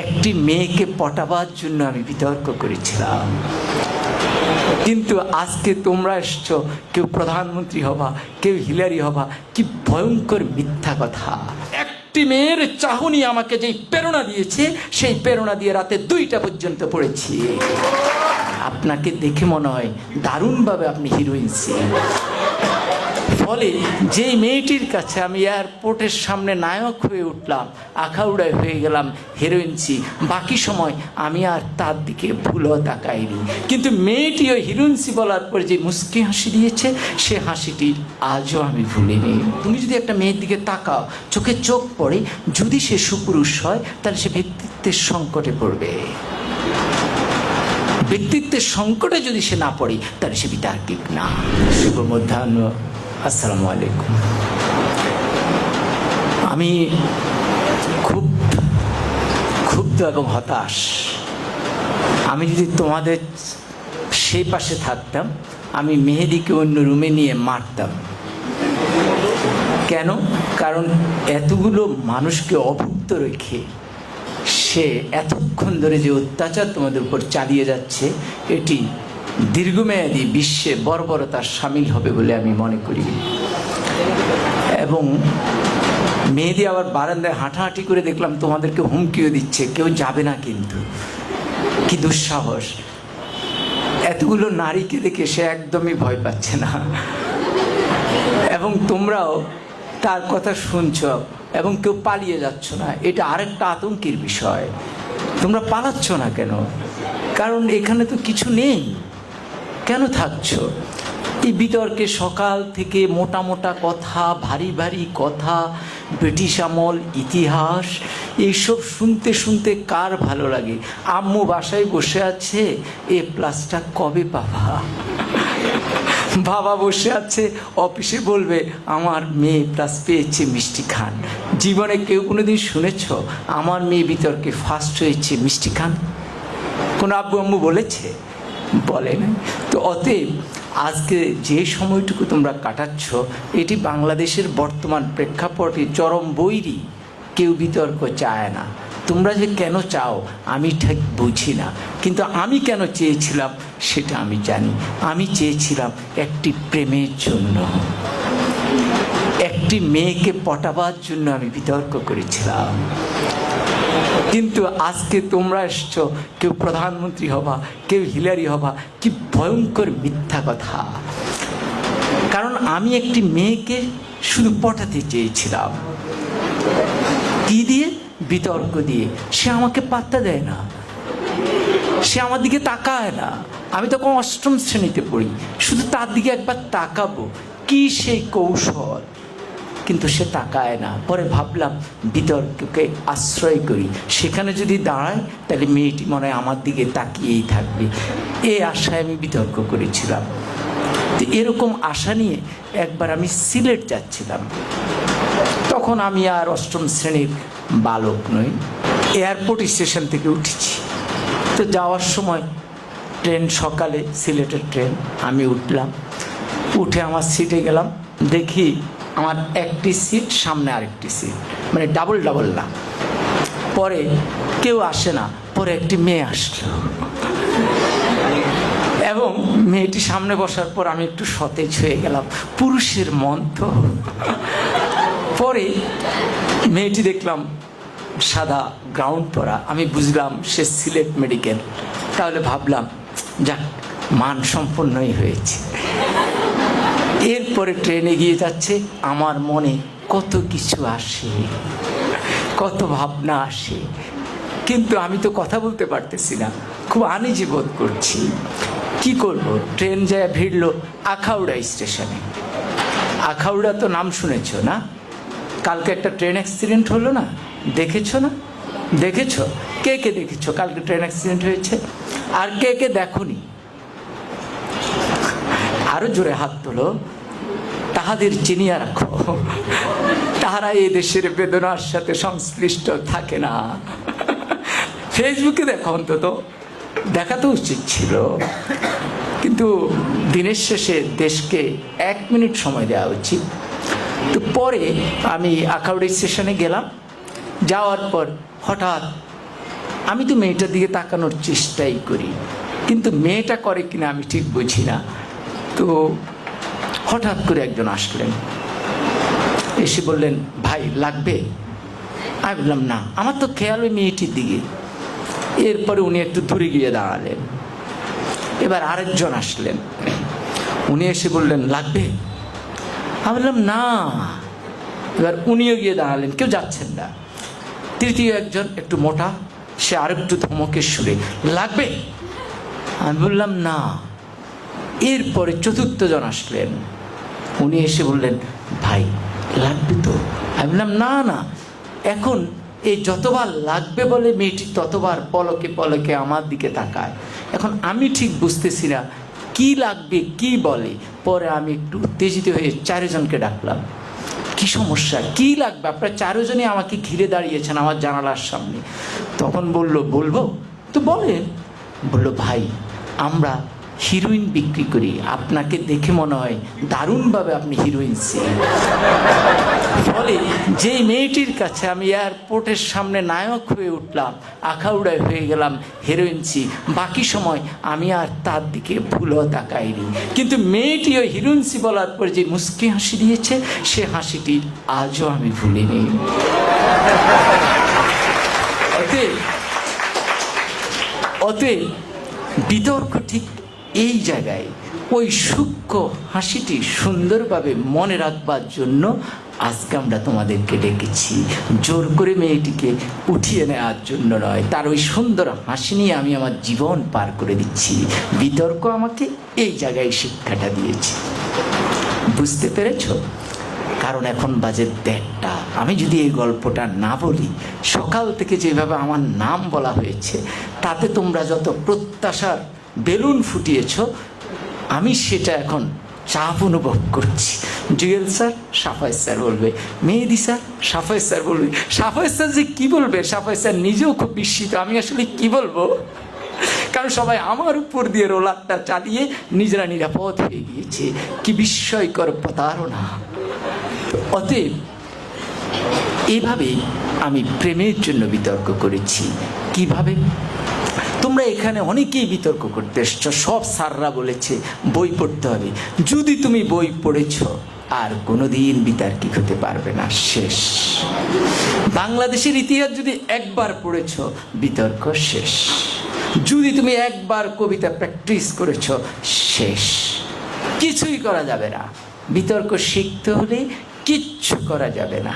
একটি মেয়েকে পটাবার জন্য আমি বিতর্ক করেছিলাম। কিন্তু আজকে তোমরা এসছো, কেউ প্রধানমন্ত্রী হবা, কেউ হিলারি হবা, কি ভয়ঙ্কর মিথ্যা কথা। একটি মেয়ের চাহনি আমাকে যেই প্রেরণা দিয়েছে, সেই প্রেরণা দিয়ে রাতে দুইটা পর্যন্ত পড়েছি। আপনাকে দেখে মনে হয় দারুণভাবে আপনি হিরোইন ছিলেন। ফলে যেই মেয়েটির কাছে আমি এয়ারপোর্টের সামনে নায়ক হয়ে উঠলাম, আখাউড়ায় হয়ে গেলাম হিরোইনসি বাকি সময় আমি আর তার দিকে ভুলও তাকাইনি। কিন্তু মেয়েটি ওই হিরোইনসি বলার পর যে মুস্কি হাসি দিয়েছে, সে হাসিটি আজও আমি ভুলিনি। তুমি যদি একটা মেয়ের দিকে তাকাও, চোখে চোখ পড়ে, যদি সে সুপুরুষ হয়, তাহলে সে ব্যক্তিত্বের সংকটে পড়বে। ব্যক্তিত্বের সংকটে যদি সে না পড়ে, তাহলে সে বিতার্কিক না। শুভ মধ্যাহ্ন। আসসালামু আলাইকুম। আমি খুব ক্ষুব্ধ এবং হতাশ। আমি যদি তোমাদের সেই পাশে থাকতাম, আমি মেহেদিকে অন্য রুমে নিয়ে মারতাম। কেন? কারণ এতগুলো মানুষকে অভুক্ত রেখে সে এতক্ষণ ধরে যে অত্যাচার তোমাদের উপর চালিয়ে যাচ্ছে, এটি দীর্ঘমেয়াদী বিশ্বে বর্বরতার সামিল হবে বলে আমি মনে করি। এবং মেয়েদি আবার বারান্দায় হাঁটাহাঁটি করে দেখলাম তোমাদেরকে হুমকিও দিচ্ছে, কেউ যাবে না কিন্তু। কি দুঃসাহস। এতগুলো নারীকে দেখে সে একদমই ভয় পাচ্ছে না। এবং তোমরাও তার কথা শুনছ এবং কেউ পালিয়ে যাচ্ছ না, এটা আরেকটা আতঙ্কের বিষয়। তোমরা পালাচ্ছ না কেন? কারণ এখানে তো কিছু নেই। কেন থাকছ? এই বিতর্কে সকাল থেকে মোটা মোটা কথা, ভারী ভারী কথা, ব্রিটিশ আমল, ইতিহাস, এইসব শুনতে শুনতে কার ভালো লাগে? আম্মু বাসায় বসে আছে, এ প্লাসটা কবে পাবা? বাবা বসে আছে, অফিসে বলবে, আমার মেয়ে প্লাস পেয়েছে মিষ্টি খান। জীবনে কেউ কোনো দিন শুনেছ, আমার মেয়ে বিতর্কে ফার্স্ট হয়েছে মিষ্টি খান? কোনো আব্বু আম্মু বলেছে? বলে না তো অতএব আজকে যে সময়টুকু তোমরা কাটাচ্ছ, এটি বাংলাদেশের বর্তমান প্রেক্ষাপটে চরম বৈরী। কেউ বিতর্ক চায় না। তোমরা যে কেন চাও, আমি ঠিক বুঝি না। কিন্তু আমি কেন চেয়েছিলাম, সেটা আমি জানি। আমি চেয়েছিলাম একটি প্রেমের জন্য। একটি মেয়েকে পটাবার জন্য আমি বিতর্ক করেছিলাম। কিন্তু আজকে তোমরা এসছো, কেউ প্রধানমন্ত্রী হবা, কেউ হিলারি হবা, কি ভয়ঙ্কর মিথ্যা কথা। কারণ আমি একটি মেয়েকে শুধু পটাতে চেয়েছিলাম। কি দিয়ে? বিতর্ক দিয়ে। সে আমাকে পাত্তা দেয় না। সে আমার দিকে তাকায় না। আমি তখন অষ্টম শ্রেণীতে পড়ি। শুধু তার দিকে একবার তাকাবো। কি সেই কৌশল? কিন্তু সে তাকায় না। পরে ভাবলাম, বিতর্ককে আশ্রয় করি। সেখানে যদি দাঁড়ায়, তাহলে মেয়েটি মনে হয় আমার দিকে তাকিয়েই থাকবে। এ আশায় আমি বিতর্ক করেছিলাম। তো এরকম আশা নিয়ে একবার আমি সিলেট যাচ্ছিলাম। তখন আমি আর অষ্টম শ্রেণির বালক নই। এয়ারপোর্ট স্টেশন থেকে উঠেছি। তো যাওয়ার সময় ট্রেন, সকালে সিলেটের ট্রেন। আমি উঠলাম। উঠে আমার সিটে গেলাম। দেখি আমার একটি সিট সামনে আরেকটি সিট মানে ডাবল ডাবল না। পরে কেউ আসে না, পরে একটি মেয়ে আসলো। এবং মেয়েটি সামনে বসার পর আমি একটু সতেজ হয়ে গেলাম। পুরুষের মন তো। পরে মেয়েটি দেখলাম, সাদা গ্রাউন্ড পরা। আমি বুঝলাম সে সিলেট মেডিকেল তাহলে ভাবলাম, যাক, মান সম্পন্নই হয়েছে। এরপরে ট্রেনে এগিয়ে যাচ্ছে, আমার মনে কত কিছু আসে, কত ভাবনা আসে। কিন্তু আমি তো কথা বলতে পারতেছি না, খুব আনিজি বোধ করছি। কি করব? ট্রেন যায় ভিড়ল আখাউড়া স্টেশনে। আখাউড়া তো নাম শুনেছ না? কালকে একটা ট্রেন অ্যাক্সিডেন্ট হলো না? দেখেছ না? দেখেছ? কে কে দেখেছ? কালকে ট্রেন অ্যাক্সিডেন্ট হয়েছে? আর কে কে দেখনি? আরও জোরে হাত তোলো। তাহাদের চিনিয়া রাখো। তাহারা এই দেশের বেদনার সাথে সংশ্লিষ্ট থাকে না। ফেসবুকে দেখো অন্তত। দেখা তো উচিত ছিল। কিন্তু দিনের শেষে দেশকে এক মিনিট সময় দেওয়া উচিত। তো পরে আমি আখাউড়ি স্টেশনে গেলাম। যাওয়ার পর হঠাৎ আমি তো মেয়েটার দিকে তাকানোর চেষ্টাই করি। কিন্তু মেয়েটা করে কিনা আমি ঠিক বুঝি না। তো হঠাৎ করে একজন আসলেন। এসে বললেন, ভাই, লাগবে? আমি বললাম, না, আমার তো খেয়াল ওই মেয়েটির দিকে। এরপরে উনি একটু দূরে গিয়ে দাঁড়ালেন। এবার আরেকজন আসলেন। উনি এসে বললেন, লাগবে? আমি বললাম, না। এবার উনিও গিয়ে দাঁড়ালেন, কেউ যাচ্ছেন না। তৃতীয় একজন, একটু মোটা, সে আরেকটু ধমকের সুরে, লাগবে? আমি বললাম, না। এরপরে চতুর্থ জন আসলেন। উনি এসে বললেন, ভাই, লাগবে তো? আমি বললাম, না না। এখন এই যতবার লাগবে বলে মেয়েটি, ততবার পলকে পলকে আমার দিকে তাকায়। এখন আমি ঠিক বুঝতেছি না, কি লাগবে, কি বলে? পরে আমি একটু উত্তেজিত হয়ে চারজনকে ডাকলাম। কি সমস্যা? কি লাগবে? আপনারা চারজনই আমাকে ঘিরে দাঁড়িয়েছেন আমার জানালার সামনে। তখন বলল, বলব? তো বলেন বলল, ভাই, আমরা হিরোইন বিক্রি করি। আপনাকে দেখে মনে হয় দারুণভাবে আপনি হিরোইন ফলে যে মেয়েটির কাছে আমি এয়ারপোর্টের সামনে নায়ক হয়ে উঠলাম, আখাউড়ায় হয়ে গেলাম হিরোইন সি বাকি সময় আমি আর তার দিকে ভুলও তাকাইনি। কিন্তু মেয়েটি ওই হিরোইন সি বলার পর যে মুস্কি হাসি দিয়েছে, সে হাসিটি আজও আমি ভুলিনি। অতএব অতএব বিতর্ক ঠিক এই জায়গায় ওই সূক্ষ্ম হাসিটি সুন্দরভাবে মনে রাখবার জন্য আজকে আমরা তোমাদেরকে ডেকেছি। জোর করে মেয়েটিকে উঠিয়ে নেওয়ার জন্য নয়, তার ওই সুন্দর হাসি নিয়ে আমি আমার জীবন পার করে দিচ্ছি। বিতর্ক আমাকে এই জায়গায় শিক্ষাটা দিয়েছে। বুঝতে পেরেছ? কারণ এখন বাজে দেড়টা। আমি যদি এই গল্পটা না বলি, সকাল থেকে যেভাবে আমার নাম বলা হয়েছে, তাতে তোমরা যত প্রত্যাশার বেলুন ফুটিয়েছ, আমি সেটা এখন চাপ অনুভব করছি। জুয়েল স্যার, সাফাই স্যার বলবে। মেহেদি স্যার, সাফাই স্যার বলবে। সাফাই স্যার যে কী বলবে? সাফাই স্যার নিজেও খুব বিস্মিত। আমি আসলে কি বলব? কারণ সবাই আমার উপর দিয়ে রোলারটা চালিয়ে নিজেরা নিরাপদ হয়ে গিয়েছে। কি বিস্ময়কর প্রতারণা। অতএব, এভাবে আমি প্রেমের জন্য বিতর্ক করেছি। কীভাবে? তোমরা এখানে অনেকেই বিতর্ক করতে এসছো সব স্যাররা বলেছে, বই পড়তে হবে। যদি তুমি বই পড়েছ, আর কোনোদিন বিতার্কিক হতে পারবে না, শেষ। বাংলাদেশের ইতিহাস যদি একবার পড়েছ, বিতর্ক শেষ। যদি তুমি একবার কবিতা প্র্যাকটিস করেছ, শেষ। কিছুই করা যাবে না। বিতর্ক শিখতে হলে কিচ্ছু করা যাবে না।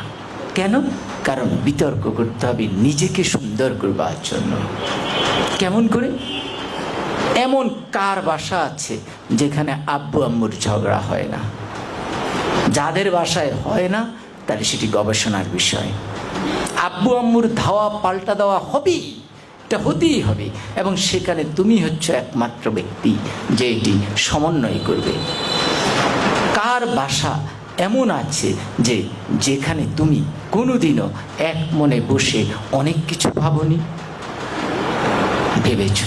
কেন? কারণ বিতর্ক করতে হবে নিজেকে সুন্দর করবার জন্য। কেমন করে? এমন কার বাসা আছে যেখানে আব্বু আম্মুর ঝগড়া হয় না? যাদের বাসায় হয় না, তাহলে সেটি গবেষণার বিষয়। আব্বু আম্মুর ধাওয়া পাল্টা দেওয়া হবেই, এটা হতেই হবে। এবং সেখানে তুমি হচ্ছে একমাত্র ব্যক্তি যে এটি সমন্বয় করবে। কার বাসা এমন আছে যে যেখানে তুমি কোনোদিনও এক মনে বসে অনেক কিছু ভাবনি? ভেবেছ?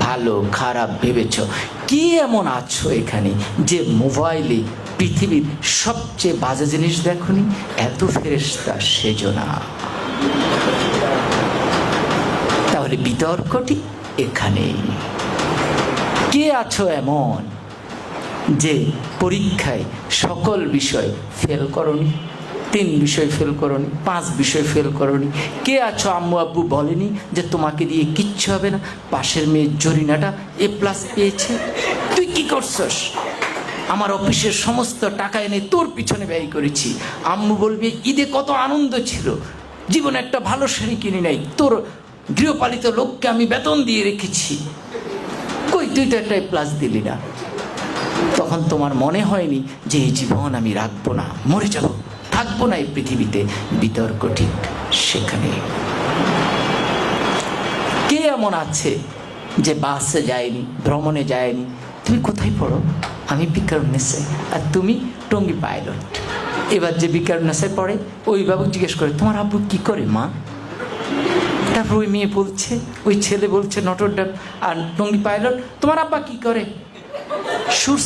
ভালো, খারাপ ভেবেছ? কি এমন আছো এখানে যে মোবাইলে পৃথিবীর সবচেয়ে বাজে জিনিস দেখনি? এত ফেরেস্তা সেজো না। তাহলে বিতর্কটি এখানেই। কে আছো এমন যে পরীক্ষায় সকল বিষয় ফেল করনি? তিন বিষয় ফেল করনি, পাঁচ বিষয় ফেল করনি। কে আছো আম্মু আব্বু বলেনি যে তোমাকে দিয়ে কিচ্ছু হবে না? পাশের মেয়ের জরিনাটা এ প্লাস পেয়েছে। তুই কি করছস? আমার অফিসের সমস্ত টাকা এনে তোর পিছনে ব্যয় করেছি। আম্মু বলবে, ঈদে কত আনন্দ ছিল। জীবনে একটা ভালো শাড়ি কিনে নাই। তোর গৃহপালিত লোককে আমি বেতন দিয়ে রেখেছি। কই, তুই তো একটা প্লাস দিলি না। তখন তোমার মনে হয়নি যে এই জীবন আমি রাখব না। মরে যাব। থাকব না এই পৃথিবীতে। বিতর্ক ঠিক সেখানে। কে এমন আছে যে বাসে যায়নি, ভ্রমণে যায়নি? তুমি কোথায় পড়ো? আমি বিকারুন্নেসে। আর তুমি টঙ্গি পাইলট। এবার যে বিকারুন্নেসে পড়ে, ওই বাবু জিজ্ঞেস করে, তোমার আব্বু কি করে, মা? তারপর ওই মেয়ে বলছে, ওই ছেলে বলছে, নটর ডাব আর টঙ্গি পাইলট, তোমার আব্বা কি করে? সুর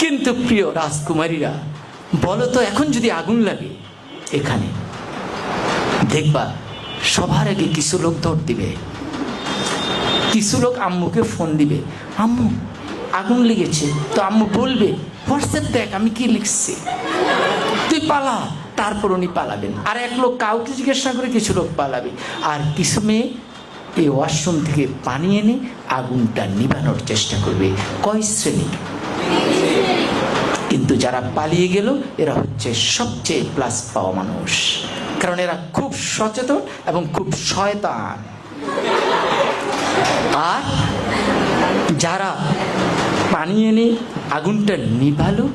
কিন্তু প্রিয় রাজকুমারীরা বলো তো, এখন যদি আগুন লাগে এখানে, দেখবা সবার আগে কিছু লোক দৌড় দিবে। কিছু লোক আম্মুকে ফোন দিবে, আম্মু, আগুন লেগেছে। তো আম্মু বলবে, হোয়াটসঅ্যাপ দেখ, আমি কি লিখছি? তুই পালা, তারপর উনি পালাবেন। আর এক লোক কাউকে জিজ্ঞাসা করে কিছু লোক পালাবে। আর কিছু মেয়ে এই ওয়াশরুম থেকে পানি এনে আগুনটা নিভানোর চেষ্টা করবে। কয় শ্রেণি? কিন্তু যারা পালিয়ে গেল, এরা হচ্ছে সবচেয়ে প্লাস পাওয়া মানুষ। কারণ এরা খুব সচেতন এবং খুব শয়তান। আর যারা পানি এনে আগুনটা নিভালো,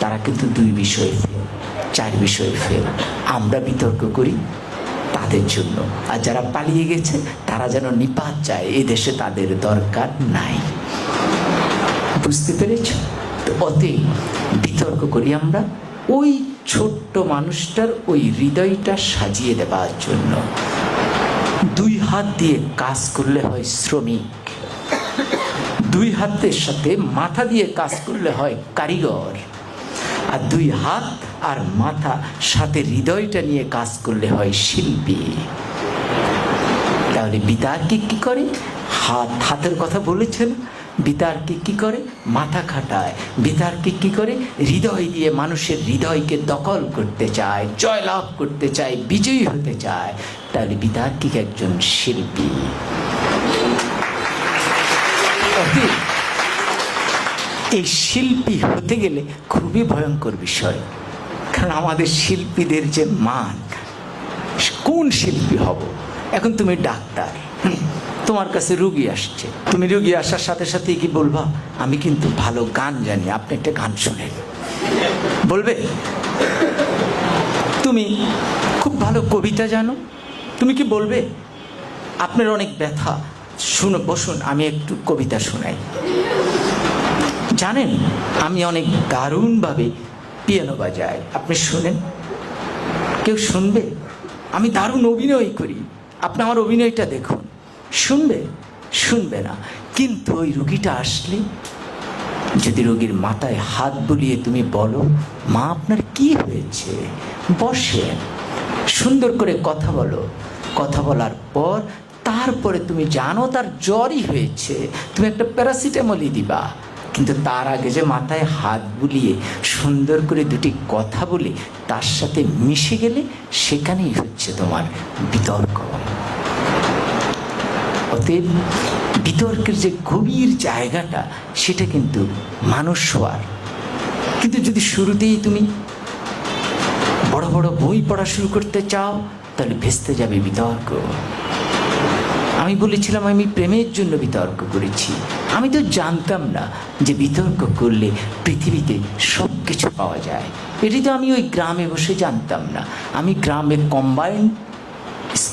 তারা কিন্তু দুই বিষয়ে ফেল চার বিষয়ে ফেল আমরা বিতর্ক করি তাদের জন্য। আর যারা পালিয়ে গেছে, তারা যেন নিপাত চায় এই দেশে তাদের দরকার নাই। বুঝতে পেরেছ? তো অতে বিতর্ক করি আমরা। ওই ছোট্ট মানুষটার ওই হৃদয়টা সাজিয়ে দেওয়ার জন্য। দুই হাত দিয়ে কাজ করলে হয় শ্রমিক। দুই হাতের সাথে মাথা দিয়ে কাজ করলে হয় কারিগর। আর দুই হাত আর মাথা সাথে হৃদয়টা নিয়ে কাজ করলে হয় শিল্পী। তাহলে বিতার্কিক কি করে? হাত, হাতের কথা বলেছেন। বিতার্কিক কি করে? মাথা খাটায়। বিতার্কিক কি করে? হৃদয় দিয়ে মানুষের হৃদয়কে দখল করতে চায়, জয়লাভ করতে চায়, বিজয়ী হতে চায়। তাহলে বিতার্কিক একজন শিল্পী। এই শিল্পী হতে গেলে খুবই ভয়ঙ্কর বিষয়। কারণ আমাদের শিল্পীদের যে মান, কোন শিল্পী হব? এখন তুমি ডাক্তার। তোমার কাছে রুগী আসছে। তুমি রুগী আসার সাথে সাথে কি বলবা? আমি কিন্তু ভালো গান জানি, আপনি একটা গান শোনেন। বলবে? তুমি খুব ভালো কবিতা জানো। তুমি কি বলবে? আপনার অনেক ব্যথা। শুনো, বসুন, আমি একটু কবিতা শোনাই। জানেন, আমি অনেক দারুণভাবে পিয়ানো বাজাই। আপনি শুনেন? কেউ শুনবে? আমি দারুণ অভিনয় করি। আপনি আমার অভিনয়টা দেখুন। শুনবে? শুনবে না। কিন্তু ওই রুগীটা আসলে, যদি রোগীর মাথায় হাত বুলিয়ে তুমি বলো, মা, আপনার কি হয়েছে? বসেন। সুন্দর করে কথা বলো। কথা বলার পর তারপরে তুমি জানো তার জ্বরই হয়েছে। তুমি একটা প্যারাসিটামলই দিবা। কিন্তু তার আগে যে মাথায় হাত বুলিয়ে সুন্দর করে দুটি কথা বলে তার সাথে মিশে গেলে সেখানেই হচ্ছে তোমার বিতর্ক। অতএব বিতর্কের যে গভীর জায়গাটা, সেটা কিন্তু মানুষ হওয়ার। কিন্তু যদি শুরুতেই তুমি বড় বড় বই পড়া শুরু করতে চাও, তাহলে ভেস্তে যাবে বিতর্ক। আমি বলেছিলাম, আমি প্রেমের জন্য বিতর্ক করেছি। আমি তো জানতাম না যে বিতর্ক করলে পৃথিবীতে সব কিছু পাওয়া যায়। এটি তো আমি ওই গ্রামে বসে জানতাম না। আমি গ্রামে কম্বাইন্ড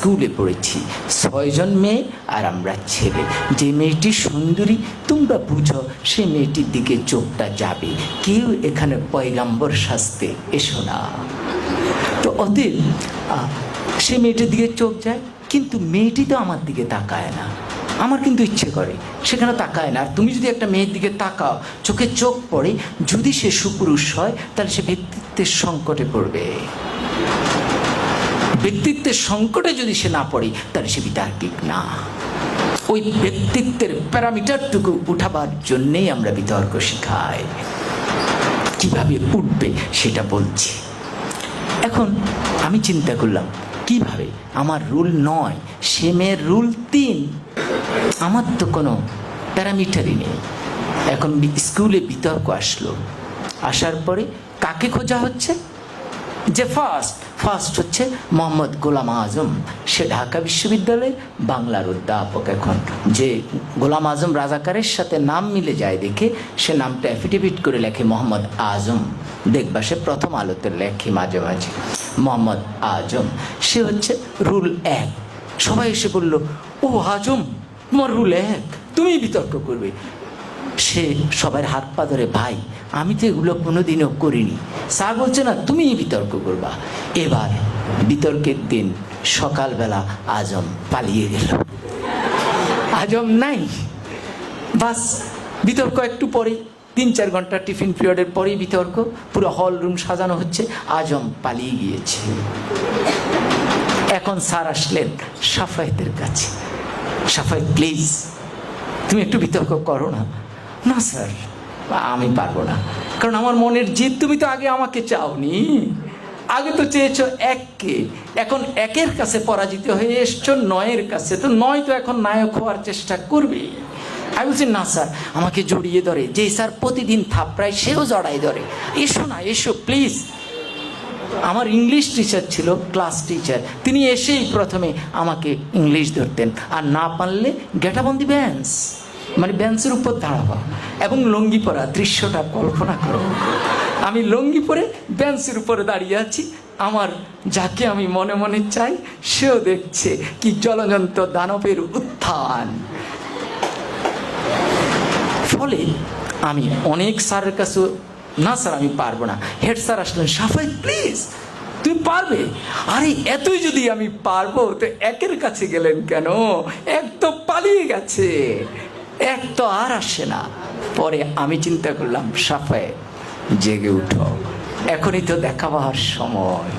স্কুলে পড়েছি। ছয়জন মেয়ে আর আমরা ছেলে। যে মেয়েটি সুন্দরী, তোমরা বুঝো, সে মেয়েটির দিকে চোখটা যাবে। কেউ এখানে পয়গাম্বর শাস্তে এসো না। তো অতএব সে মেয়েটির দিকে চোখ যায়, কিন্তু মেয়েটি তো আমার দিকে তাকায় না। আমার কিন্তু ইচ্ছে করে, সেখানে তাকায় না। আর তুমি যদি একটা মেয়ের দিকে তাকাও, চোখে চোখ পড়ে, যদি সে সুপুরুষ হয়, তাহলে সে ব্যক্তিত্বের সংকটে পড়বে। ব্যক্তিত্বের সংকটে যদি সে না পড়ে, তাহলে সে বিতার্কিক না। ওই ব্যক্তিত্বের প্যারামিটারটুকু উঠাবার জন্যেই আমরা বিতর্ক শিখাই। কীভাবে উঠবে সেটা বলছি। এখন আমি চিন্তা করলাম, কীভাবে? আমার রুল নয়, সে মেয়ের রুল তিন। আমার তো কোনো প্যারামিটারই নেই। এখন স্কুলে বিতর্ক আসলো। আসার পরে কাকে খোঁজা হচ্ছে? যে ফার্স্ট ফার্স্ট হচ্ছে মোহাম্মদ গোলাম আজম। সে ঢাকা বিশ্ববিদ্যালয়ের বাংলার অধ্যাপক এখন। যে গোলাম আজম রাজাকারের সাথে নাম মিলে যায় দেখে সে নামটা অ্যাফিডেভিট করে লেখে মোহাম্মদ আজম। দেখবা সে প্রথম আলোতে লেখে মাঝে মাঝে। মোহাম্মদ আজম, সে হচ্ছে রুল এক। সবাই এসে বলল, ও আজম, তোমার রুল এক? তুমি বিতর্ক করবে। সে সবার হাত পা ধরে, ভাই আমি তো এগুলো কোনোদিনও করিনি। স্যার বলছে, না, তুমিই বিতর্ক করবা। এবার বিতর্কের দিন সকালবেলা আজম পালিয়ে গেল। আজম নাই। বাস, বিতর্ক একটু পরেই, তিন চার ঘণ্টা টিফিন পিরিয়ডের পরেই বিতর্ক, পুরো হল রুম সাজানো হচ্ছে, আজম পালিয়ে গিয়েছে। এখন স্যার আসলেন সাফায়েতের কাছে। সাফায়েত, প্লিজ, তুমি একটু বিতর্ক করো না। না, স্যার। আমি পারব না। কারণ আমার মনের জিদ তুমি তো আগে আমাকে চাওনি। আগে তো চেয়েছো এককে। এখন একের কাছে পরাজিত হয়ে এসছো, নয়ের কাছে। তো নয় তো এখন নায়ক হওয়ার চেষ্টা করবে। আমি বলছি, না স্যার, আমাকে জড়িয়ে ধরে। যে স্যার প্রতিদিন থাপড়ায়, সেও জড়াই ধরে। এসো না, এসো, প্লিজ। আমার ইংলিশ টিচার ছিল, ক্লাস টিচার। তিনি এসেই প্রথমে আমাকে ইংলিশ ধরতেন। আর না পারলে গেটাবন্দি ব্যান্স। মানে ব্যান্সের উপর দাঁড়াবা এবং লঙ্গি পরা দৃশ্যটা কল্পনা করো। আমি লঙ্গি পরে বেঞ্চের উপরে দাঁড়িয়ে আছি, আমার যাকে আমি মনে মনে চাই, সেও দেখছে কি জলজন্ত দানবের উত্থান। ফলে আমি অনেক স্যারের কাছে, না স্যার, আমি পারব না। হেড স্যার আসলেন, সাফাই, প্লিজ, তুই পারবে? আরে, এতই যদি আমি পারব, তো একের কাছে গেলেন কেন? এক তো পালিয়ে গেছে। এক তো আর আসে না। পরে আমি চিন্তা করলাম, সাফায়, জেগে উঠো। এখনই তো দেখা দেখাবার সময়।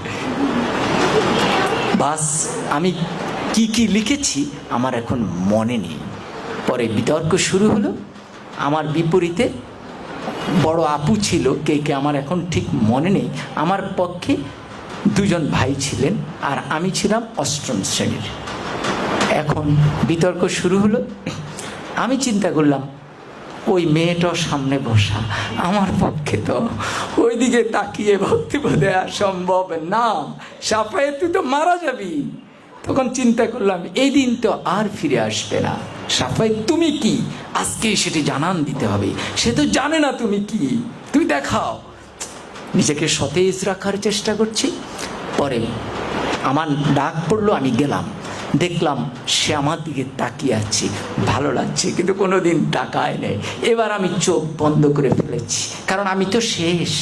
বাস, আমি কি কি লিখেছি আমার এখন মনে নেই। পরে বিতর্ক শুরু হলো। আমার বিপরীতে বড় আপু ছিল, কে কে আমার এখন ঠিক মনে নেই। আমার পক্ষে দুজন ভাই ছিলেন আর আমি ছিলাম অষ্টম শ্রেণির। এখন বিতর্ক শুরু হলো। আমি চিন্তা করলাম, ওই মেয়েটাও সামনে বসা, আমার পক্ষে তো ওইদিকে তাকিয়ে দেওয়া সম্ভব না। সাফায়ে তুই তো মারা যাবি। তখন চিন্তা করলাম, এই দিন তো আর ফিরে আসবে না। সাফাই তুমি কি? আজকে সেটি জানান দিতে হবে। সে তো জানে না তুমি কি। তুমি দেখাও। নিজেকে সতেজ রাখার চেষ্টা করছি। পরে আমার ডাক পড়ল, আমি গেলাম। দেখলাম সে আমার দিকে তাকিয়ে আছে, ভালো লাগছে, কিন্তু কোনো দিন তাকায় নেই। এবার আমি চোখ বন্ধ করে ফেলেছি, কারণ আমি তো শেষ।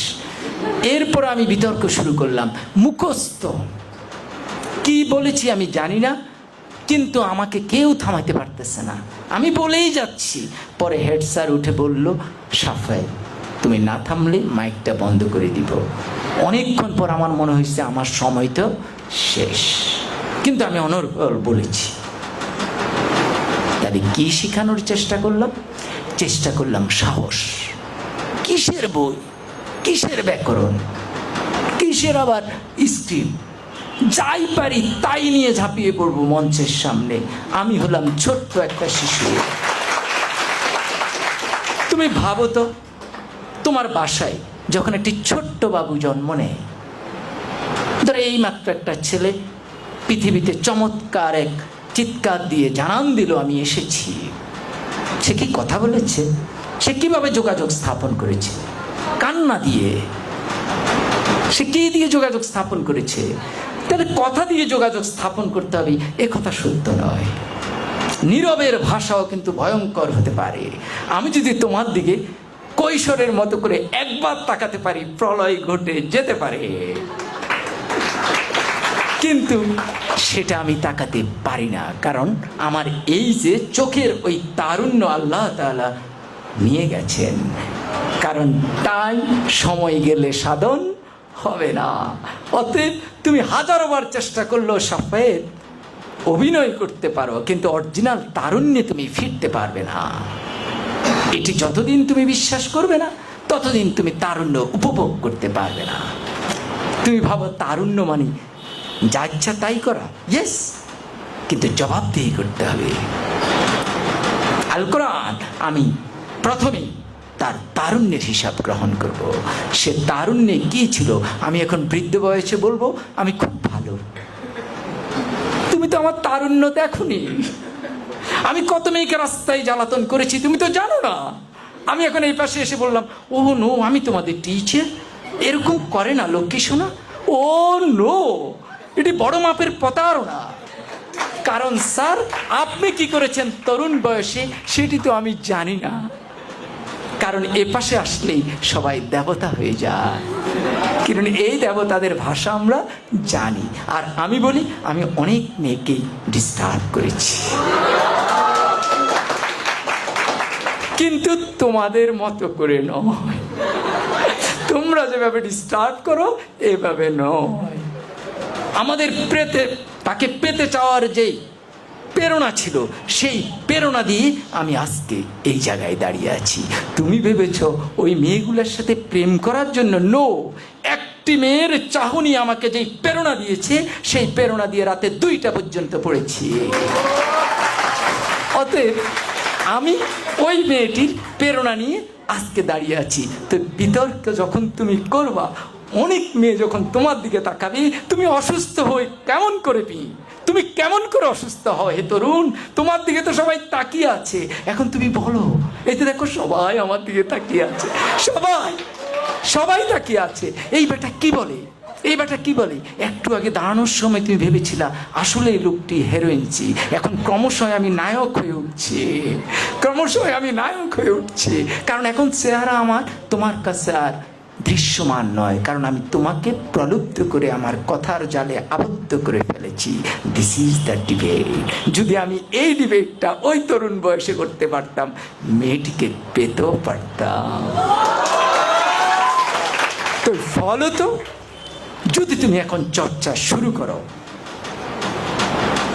এরপর আমি বিতর্ক শুরু করলাম, মুখস্থ। কি বলেছি আমি জানি না, কিন্তু আমাকে কেউ থামাতে পারতেছে না। আমি বলেই যাচ্ছি, পরে হেড স্যার উঠে বলল সাফাই তুমি না থামলে মাইকটা বন্ধ করে দিব। অনেকক্ষণ পর আমার মনে হয়েছে আমার সময় তো শেষ। কিন্তু আমি অনর্গল বলেছি। তাহলে কি শেখানোর চেষ্টা করলাম? চেষ্টা করলাম সাহস। কিসের বই? কিসের ব্যাকরণ? কিসের আবার স্ক্রিপ্ট যাই পারি তাই নিয়ে ঝাঁপিয়ে পড়ব মঞ্চের সামনে। আমি হলাম ছোট্ট একটা শিশু। তুমি ভাবো তো, তোমার বাসায় যখন একটি ছোট্ট বাবু জন্ম নেয়, ধরো এই মাত্র একটা ছেলে পৃথিবীতে চমৎকার এক চিৎকার দিয়ে জানান দিল, আমি এসেছি। সে কি কথা বলেছে? সে কীভাবে যোগাযোগ স্থাপন করেছে? কান্না দিয়ে। সে কি দিয়ে যোগাযোগ স্থাপন করেছে? তাহলে কথা দিয়ে যোগাযোগ স্থাপন করতে হবে, এ কথা সত্য নয়। নীরবের ভাষাও কিন্তু ভয়ঙ্কর হতে পারে। আমি যদি তোমার দিকে কৈশোরের মতো করে একবার তাকাতে পারি, প্রলয় ঘটে যেতে পারে। কিন্তু সেটা আমি তাকাতে পারি না, কারণ আমার এই যে চোখের ওই তারুণ্য আল্লাহ তাআলা নিয়ে গেছেন, কারণ তাই সময় গেলে সাধন হবে না। অতএব তুমি হাজারো বার চেষ্টা করলেও সাফায়েত অভিনয় করতে পারো, কিন্তু অরিজিনাল তারুণ্যে তুমি ফিরতে পারবে না। এটি যতদিন তুমি বিশ্বাস করবে না, ততদিন তুমি তারুণ্য উপভোগ করতে পারবে না। তুমি ভাবো তারুণ্য মানে যা ইচ্ছা তাই করা। ইয়েস কিন্তু জবাবদিহি করতে হবে। আল কোরআন, আমি প্রথমেই তার তারুণ্যের হিসাব গ্রহণ করব। সে তারুণ্যে কি ছিল, আমি এখন বৃদ্ধ বয়সে বলব, আমি খুব ভালো। তুমি তো আমার তারুণ্য দেখনি। আমি কত মেয়েকে রাস্তায় জ্বালাতন করেছি, তুমি তো জানো না। আমি এখন এই পাশে এসে বললাম ও নো, আমি তোমাদের টিচার এরকম করে না লক্ষ্মী শোনা। ও, নো এটি বড় মাপের প্রতারণা। কারণ স্যার, আপনি কি করেছেন তরুণ বয়সে সেটি তো আমি জানি না। কারণ এ পাশে আসলেই সবাই দেবতা হয়ে যায়। কারণ এই দেবতাদের ভাষা আমরা জানি। আর আমি বলি, আমি অনেক মেয়েকেই ডিস্টার্ব করেছি। কিন্তু তোমাদের মতো করে নয়। তোমরা যেভাবে ডিস্টার্ব করো, এভাবে নয়। আমাদের প্রেতে তাকে পেতে চাওয়ার যেই প্রেরণা ছিল, সেই প্রেরণা দিয়ে আমি আজকে এই জায়গায় দাঁড়িয়ে আছি। তুমি ভেবেছ ওই মেয়েগুলোর সাথে প্রেম করার জন্য? নো একটি মেয়ের চাহনি আমাকে যেই প্রেরণা দিয়েছে, সেই প্রেরণা দিয়ে রাতে দুইটা পর্যন্ত পড়েছি। অতএব আমি ওই মেয়েটির প্রেরণা নিয়ে আজকে দাঁড়িয়ে আছি। তো বিতর্ক যখন তুমি করবা অনেক মেয়ে যখন তোমার দিকে তাকাবে, তুমি অসুস্থ হয়ে কেমন করে পি? তুমি কেমন করে অসুস্থ হও হে তরুণ? তোমার দিকে তো সবাই তাকিয়ে আছে। এখন তুমি বলো যে দেখো সবাই আমার দিকে তাকিয়ে আছে। সবাই সবাই তাকিয়ে আছে। এই বেটা কি বলে? এই বেটা কি বলে? একটু আগে দাঁড়ানোর সময় তুমি ভেবেছিলা আসলে এই লোকটি হেরোইনছি এখন ক্রমশই আমি নায়ক হয়ে উঠছি। ক্রমশই আমি নায়ক হয়ে উঠছি। কারণ এখন চেহারা আমার, তোমার কাছে আর দৃশ্যমান নয়, কারণ আমি তোমাকে প্রলুব্ধ করে আমার কথার জালে আবদ্ধ করে ফেলেছি। দিস ইজ দ্য ডিবেট যদি আমি এই ডিবেটটা ওই তরুণ বয়সে করতে পারতাম, মেয়েটিকে পেতেও পারতাম। তো ফলো তো, যদি তুমি এখন চর্চা শুরু করো,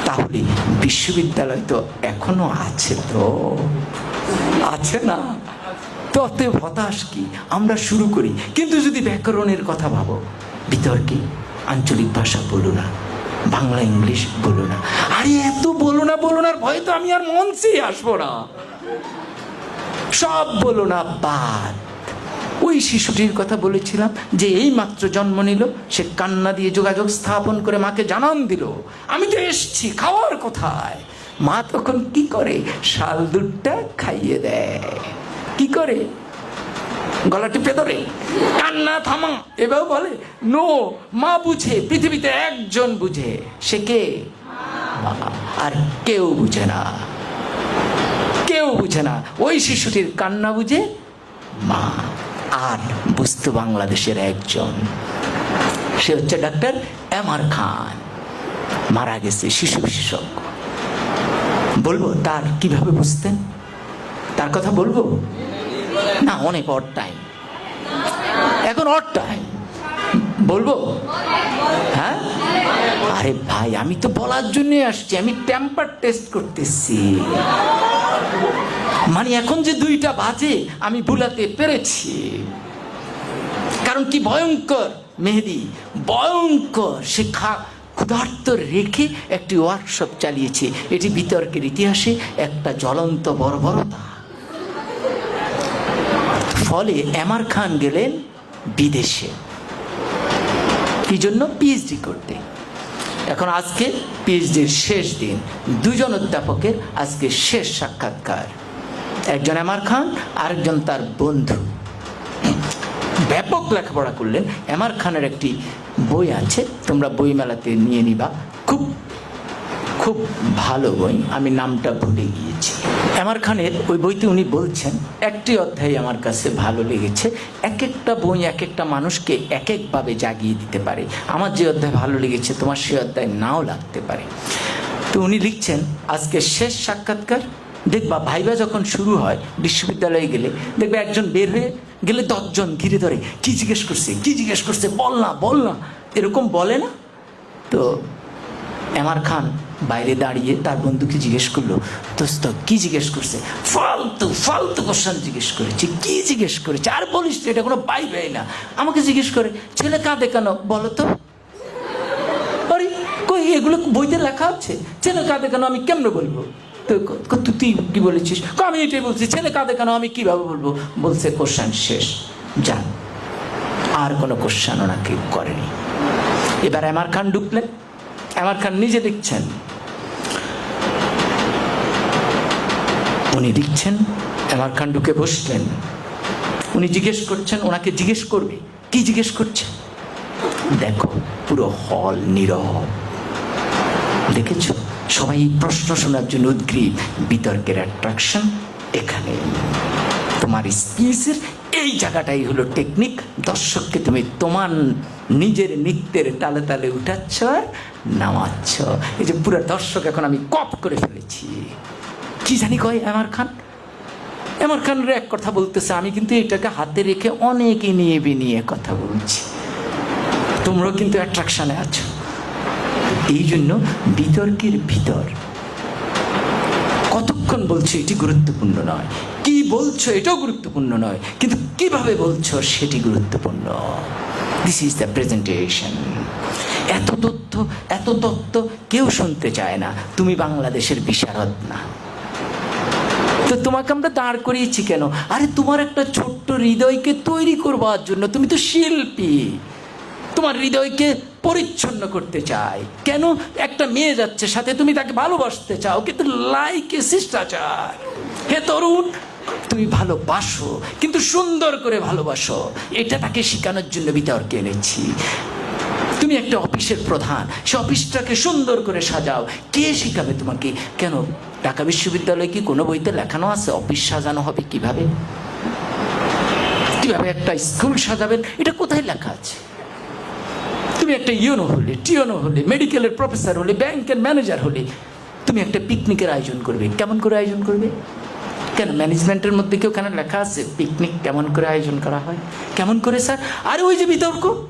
তাহলে বিশ্ববিদ্যালয় তো এখনও আছে তো? আছে না? তো অতএব হতাশ কি? আমরা শুরু করি। কিন্তু যদি ব্যাকরণের কথা ভাবো, বিতর্কে আঞ্চলিক ভাষা বলো না, বাংলা ইংলিশ বলো না। আরে এত বলো না বলো না ভয় তো আমি আর মঞ্চেই আসব না। সব বলো না, বাদ। ওই শিশুটির কথা বলেছিলাম যে এই মাত্র জন্ম নিল, সে কান্না দিয়ে যোগাযোগ স্থাপন করে মাকে জানান দিল। আমি তো এসছি, খাওয়ার কোথায়? মা তখন কি করে? শাল দুধটা খাইয়ে দেয়। কি করে? গলা টিপে ধরে। কান্না থামা। এবার বলে, নো, মা বুঝে, পৃথিবীতে একজন বুঝে। সে কে। আর কেউ বুঝে না। কেউ বুঝে না। ওই শিশুটির কান্না বুঝে মা আর বুঝতো বাংলাদেশের একজন। সে হচ্ছে ডাক্তার এম আর খান। মারা গেছে শিশু বিশেষজ্ঞ। বলব, তার কীভাবে বুঝতেন? তার কথা বলব? না, অনেক অড টাইম এখন অড টাইম বলব? হ্যাঁ? আরে ভাই, আমি তো বলার জন্যই আসছি, আমি টেম্পার টেস্ট করতেছি। মানে এখন যে দুইটা বাজে, আমি ভুলাতে পেরেছি। কারণ কি ভয়ঙ্কর, মেহেদি? ভয়ঙ্কর। সে খা, ক্ষুধার্ত রেখে একটি ওয়ার্কশপ চালিয়েছে। এটি বিতর্কের ইতিহাসে একটা জ্বলন্ত বর্বরতা। ফলে এমার খান গেলেন বিদেশে। কি জন্য পিএইচডি করতে। এখন আজকে পিএইচডির শেষ দিন। দুজন অধ্যাপকের আজকে শেষ সাক্ষাৎকার। একজন এমার খান, আরেকজন তার বন্ধু। ব্যাপক লেখাপড়া করলেন। এমার খানের একটি বই আছে, তোমরা বই মেলাতে নিয়ে নিবা। খুব খুব ভালো বই। আমি নামটা ভুলে গিয়েছি। এমার খানের ওই বইতে উনি বলছেন, একটি অধ্যায় আমার কাছে ভালো লেগেছে। এক একটা বই এক একটা মানুষকে এক একভাবে জাগিয়ে দিতে পারে। আমার যে অধ্যায় ভালো লেগেছে, তোমার সে অধ্যায় নাও লাগতে পারে। তো উনি লিখছেন, আজকে শেষ সাক্ষাৎকার। দেখবা, ভাইবা যখন শুরু হয়, বিশ্ববিদ্যালয়ে গেলে, দেখবে একজন বের হয়ে গেলে দশজন ঘিরে ধরে, কি জিজ্ঞেস করছে? কি জিজ্ঞেস করছে? বল না বল না। এরকম বলে না? তো এমার খান বাইরে দাঁড়িয়ে তার বন্ধুকে জিজ্ঞেস করল, দোস্ত, কি জিজ্ঞেস করছে? ফালতু ফালতু কোশ্চেন জিজ্ঞেস করেছে। কি জিজ্ঞেস করেছে? আর বলিস এটা কোনো বাই বাই না। আমাকে জিজ্ঞেস করে, ছেলে কাঁদে কেন, বলো তো? আরে, কই, এগুলো বইতে লেখা আছে। ছেলে কাঁদে কেন, আমি কেমনে বলব? তো তুই কি বলেছিস? আমি এটাই বলছি, ছেলে কাঁদে কেন, আমি কীভাবে বলব? বলছে কোশ্চেন শেষ। যান। আর কোনো কোশ্চেন ওনাকে করেনি। এবার এমার খান ঢুকলেন। এমার খান নিজে লিখছেন উনি লিখছেন এমার খান ঢুকে বসলেন। উনি জিজ্ঞেস করছেন, ওনাকে জিজ্ঞেস করবে, কি জিজ্ঞেস করছে? দেখো, পুরো হল নীরব। দেখেছ? সবাই এই প্রশ্ন শোনার জন্য উদ্গ্রীব, বিতর্কের অ্যাট্রাকশন এখানে। তোমার স্পিচের এই জায়গাটাই হলো টেকনিক দর্শককে তুমি তোমার নিজের নৃত্যের তালে তালে উঠাচ্ছ আর নামাচ্ছ। এই যে পুরো দর্শক এখন আমি কপ করে ফেলেছি। কি জানি কয় আমার খান? এমর খানের এক কথা বলতেছে, আমি কিন্তু এটাকে হাতে রেখে অনেক নিয়ে বিনিয়ে কথা বলছি। তোমরাও কিন্তু অ্যাট্রাকশনে আছো। এই জন্য বিতর্কের ভিতর কতক্ষণ বলছো এটি গুরুত্বপূর্ণ নয়? কি বলছো এটাও গুরুত্বপূর্ণ নয়, কিন্তু কীভাবে বলছো সেটি গুরুত্বপূর্ণ? দিস ইজ দ্য প্রেজেন্টেশন এত তথ্য, এত তত্ত্ব কেউ শুনতে চায় না। তুমি বাংলাদেশের বিশারদ না। তো তোমাকে আমরা দাঁড় করিয়েছি কেন? আরে তোমার একটা ছোট্ট হৃদয়কে তৈরি করবার জন্য তুমি তো শিল্পী। তোমার হৃদয়কে পরিচ্ছন্ন করতে চাই। কেন? একটা মেয়ে যাচ্ছে, সাথে তুমি তাকে ভালোবাসতে চাও, কিন্তু লাইকে শিষ্টাচার। হে তরুণ, তুমি ভালোবাসো, কিন্তু সুন্দর করে ভালোবাসো। এটা তাকে শেখানোর জন্য বিতর্কে এনেছি। তুমি একটা অফিসের প্রধান, সে অফিসটাকে সুন্দর করে সাজাও। কে শিখাবে তোমাকে? কেন? ঢাকা বিশ্ববিদ্যালয়ে কি কোনো বইতে লেখানো আছে? অফিস সাজানো হবে কীভাবে? কীভাবে একটা স্কুল সাজাবেন? এটা কোথায় লেখা আছে? তুমি একটা ইউনো হলে টিওনো হলে, মেডিকেলের প্রফেসর হলে, ব্যাংকের ম্যানেজার হলে, তুমি একটা পিকনিকের আয়োজন করবে। কেমন করে আয়োজন করবে? কেন, ম্যানেজমেন্টের মধ্যে কেউ কেন লেখা আছে? পিকনিক কেমন করে আয়োজন করা হয়? কেমন করে, স্যার? আরে ওই যে বিতর্ক।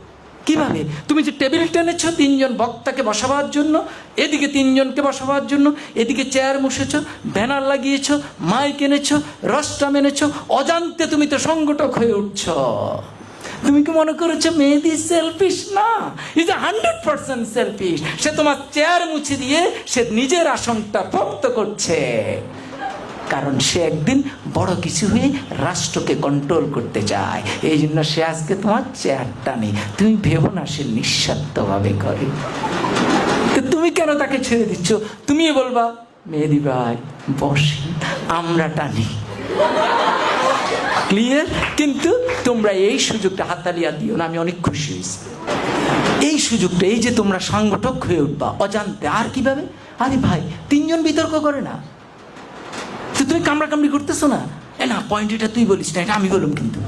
কীভাবে? তুমি যে টেবিল টেনেছ, তিনজন বক্তাকে বসাবার জন্য, এদিকে তিনজনকে বসাবার জন্য, এদিকে চেয়ার মুছেছ, ব্যানার লাগিয়েছ, মাইক এনেছ, রসটা মেনেছ, অজান্তে তুমি তো সংগঠক হয়ে উঠছ। তুমি কি মনে করেছ মেহেদি সেলফিশ না is a hundred percent selfish সে তোমার চেয়ার মুছে দিয়ে সে নিজের আসনটা পোক্ত করছে। কারণ সে একদিন বড় কিছু হয়ে রাষ্ট্রকে কন্ট্রোল করতে চায়। এই জন্য সে আজকে তোমার চেয়ারটা নেই তুমি ভেবো না সে নিঃস্বার্থভাবে করে। তো তুমি কেন তাকে ছেড়ে দিচ্ছ? তুমি বলবা, মেহেদি ভাই, বসে, আমরা টানি। ক্লিয়ার কিন্তু তোমরা এই সুযোগটা হাতালিয়া দিও না, আমি অনেক খুশি হয়েছি। এই সুযোগটা, এই যে তোমরা সাংগঠক হয়ে উঠবা, অজান্তে, আর কীভাবে? আরে ভাই, তিনজন বিতর্ক করে না? তুমি কামড়া কামড়ি করতেছো না? না পয়েন্ট এটা তুই বলিস না, এটা আমি বললাম কিন্তু।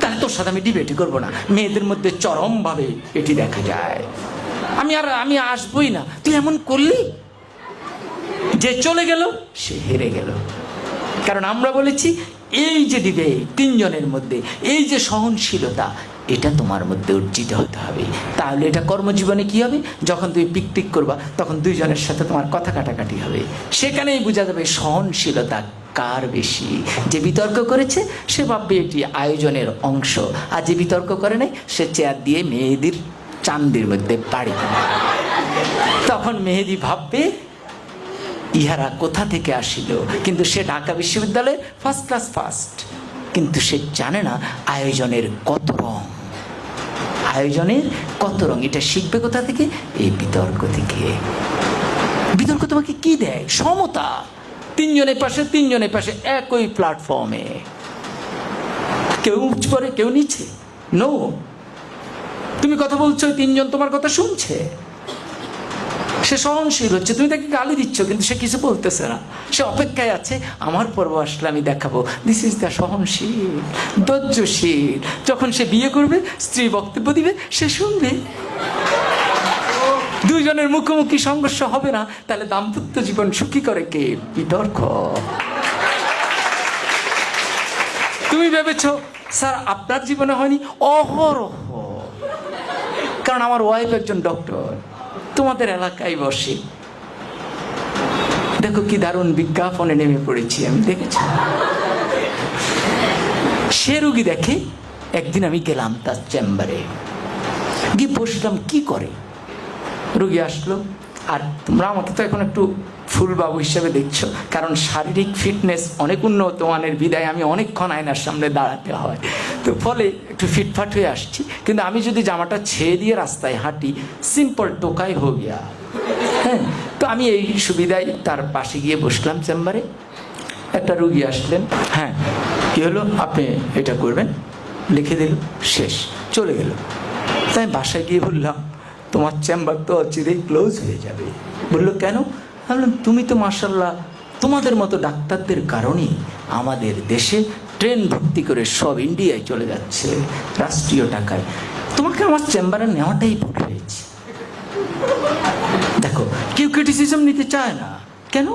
তাহলে তোর সাথে আমি ডিবেটই করব না। মেয়েদের মধ্যে চরমভাবে এটি দেখা যায়। আমি আর, আমি আসবই না। তুই এমন করলি? যে চলে গেল, সে হেরে গেল। কারণ আমরা বলেছি, এই যে ডিবে তিনজনের মধ্যে, এই যে সহনশীলতা এটা তোমার মধ্যে অর্জিত হতে হবে। তাহলে এটা কর্মজীবনে কি হবে? যখন তুমি পিকটিক করবা, তখন দুইজনের সাথে তোমার কথা কাটাকাটি হবে। সেখানেই বোঝা যাবে সহনশীলতা কার বেশি? যে বিতর্ক করেছে, সে ভাববে এটি আয়োজনের অংশ। আর যে বিতর্ক করে নাই, সে চেয়ার দিয়ে মেয়েদের চান্দির মধ্যে পাড়ি। তখন মেহেদি ভাববে, ইহারা কোথা থেকে আসিল? কিন্তু সে ঢাকা বিশ্ববিদ্যালয়ে ফার্স্ট ক্লাস ফার্স্ট কিন্তু সে জানে না আয়োজনের কত রং। আয়োজনের কত রং? এটা শিখবে কোথা থেকে? এই বিতর্ক থেকে। বিতর্ক তোমাকে কি দেয়? সমতা। তিনজনের পাশে তিনজনের পাশে একই প্ল্যাটফর্মে কেউ উঁচ করে কেউ নিচে। নো তুমি কথা বলছো, তিনজন তোমার কথা শুনছে। সে সহনশীল হচ্ছে, তুমি তাকে গালি দিচ্ছ, কিন্তু সে কিছু বলতেছে না। সে অপেক্ষায় আছে, আমার পর্ব আসলে আমি দেখাবো। দিস ইজ দ্য সহনশীল, ধৈর্যশীল। যখন সে বিয়ে করবে, স্ত্রী বক্তব্য দিবে, সে শুনবে। দুইজনের মুখোমুখি সংঘর্ষ হবে না, তাহলে দাম্পত্য জীবন সুখী করে কে? বিতর্ক। তুমি ভেবেছ, স্যার, আপনার জীবনে হয়নি? অহরহ। কারণ আমার ওয়াইফ একজন ডক্টর তোমাদের এলাকায় বসে। দেখো কি দারুণ বিজ্ঞাপনে নেমে পড়েছি আমি, দেখেছি? সে রুগী দেখে একদিন আমি গেলাম তার চেম্বারে। গিয়ে বসলাম, কি করে? রুগী আসলো, আর তোমরা আমাকে তো এখন একটু ফুলবাবু হিসেবে দেখছ? কারণ শারীরিক ফিটনেস অনেক উন্নত মানের, বিদায় আমি অনেকক্ষণ আয়নার সামনে দাঁড়াতে হয়। তো ফলে একটু ফিটফাট হয়ে আসছি। কিন্তু আমি যদি জামাটা ছেড়ে দিয়ে রাস্তায় হাঁটি সিম্পল টোকাই হো গিয়া। হ্যাঁ? তো আমি এই সুবিধায় তার পাশে গিয়ে বসলাম চেম্বারে। একটা রুগী আসলেন। হ্যাঁ কী হলো? আপনি এটা করবেন? লিখে দিল। শেষ। চলে গেল। তাই বাসায় গিয়ে বললাম, তোমার চেম্বার তো অচিরেই ক্লোজ হয়ে যাবে। বলল, কেন? আমি বললাম তুমি তো মার্শাল্লাহ তোমাদের মতো ডাক্তারদের কারণে আমাদের দেশে ট্রেন ভর্তি করে সব ইন্ডিয়ায় চলে যাচ্ছে, রাষ্ট্রীয় টাকায়। তোমাকে আমার চেম্বারে নেওয়াটাই ভুল হয়েছে। দেখো, কেউ ক্রিটিসিজম নিতে চায় না। কেন?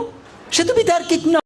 সে তো বিতার্কিক না।